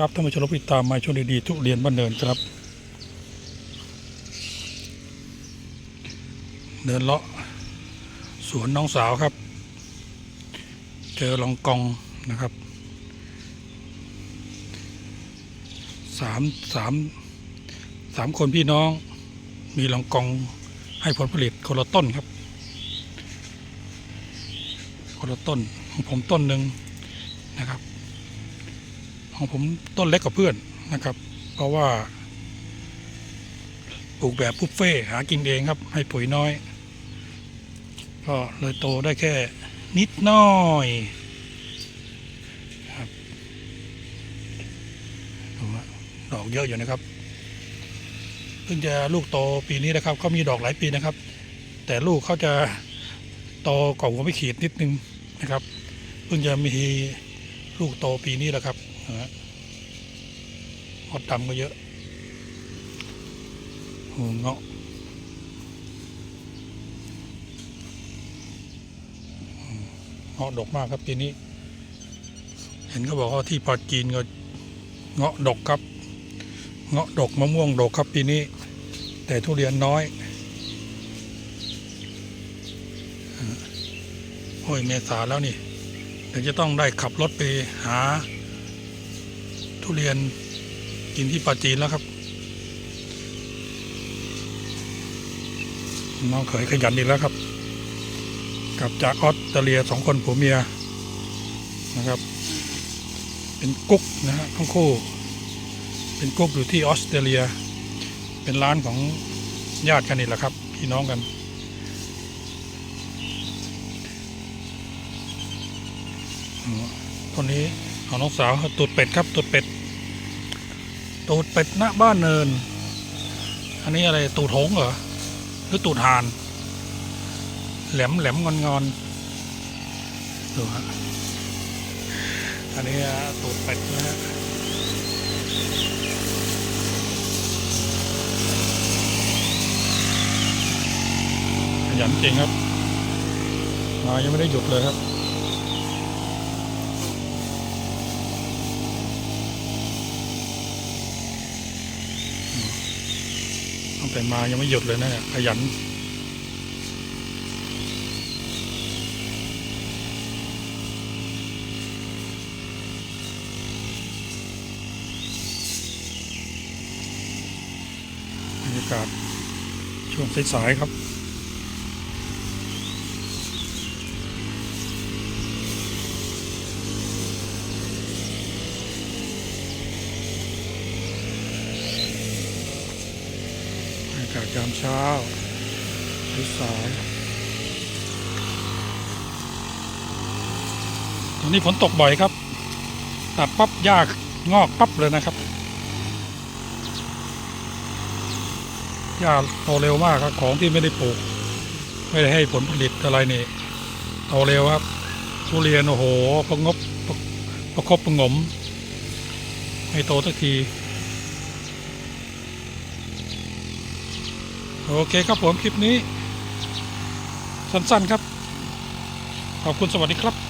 ครับท่านผู้ชมติดตามมาชมดีๆทุเรียนบ้านเนินครับ เดินเลาะสวนน้องสาวครับ เจอลองกองนะครับสามสามสามคนพี่น้องมีลองกองให้ผลผลิตคนละต้นครับคนละต้นของผมต้นหนึ่งนะครับ ของผมต้นเล็กกว่าเพื่อนนะครับ เพราะว่าปลูกแบบบุฟเฟ่หากินเองครับ ให้ปุ๋ยน้อย ก็เลยโตได้แค่นิดน้อยครับดูว่าดอกเยอะอยู่นะครับเพิ่งจะลูกโตปีนี้นะครับเขามีดอกหลายปีนะครับ แต่ลูกเขาจะโตกว่าหัวไม่ขีดนิดนึงนะครับเพิ่งจะมีลูกโตปีนี้แหละครับ นะฮะมดดำก็เยอะโอ้เงาะอืมเงาะดกมากครับปีนี้ เห็นเขาบอกว่าที่ปาจีนก็เงาะดกครับ เงาะดกมะม่วงดกครับปีนี้ แต่ทุเรียนน้อยโอ้ยเมษาแล้วนี่เดี๋ยวจะต้องได้ขับรถไปหา ทุเรียนกินที่ปาจีนแล้วครับ น้องเขยขยันอีกแล้วครับ กลับจากออสเตรเลียสองคนผัวเมียนะครับ เป็นกุ๊กนะฮะทั้งคู่ เป็นกุ๊กอยู่ที่ออสเตรเลีย เป็นร้านของญาติกันนี่แหละครับพี่น้องกันคนนี้ของน้องสาวตูดเป็ดครับตูดเป็ด ตูดเป็ดณบ้านเนิน อันนี้อะไรตูดหงเหรอ หรือตูดห่าน แหลมแหลมงอนงอนดูฮะ อันนี้ตูดเป็ดนะฮะขยันจริงครับมายังไม่ได้หยุดเลยครับ ตั้งแต่มายังไม่หยุดเลยนะเนี่ยขยันบรรยากาศช่วงสายๆครับ บรรยากาศยามเช้าสายๆตรงนี้ฝนตกบ่อยครับตัดปั๊บหญ้างอกปั๊บเลยนะครับหญ้าโตเร็วมากครับ ของที่ไม่ได้ปลูก ไม่ได้ให้ผลผลิตอะไรนี่โตเร็วครับทุเรียนโอ้โหประงบประประคบประงม ให้โตสักที โอเคครับผมคลิปนี้ สั้นๆครับ ขอบคุณสวัสดีครับ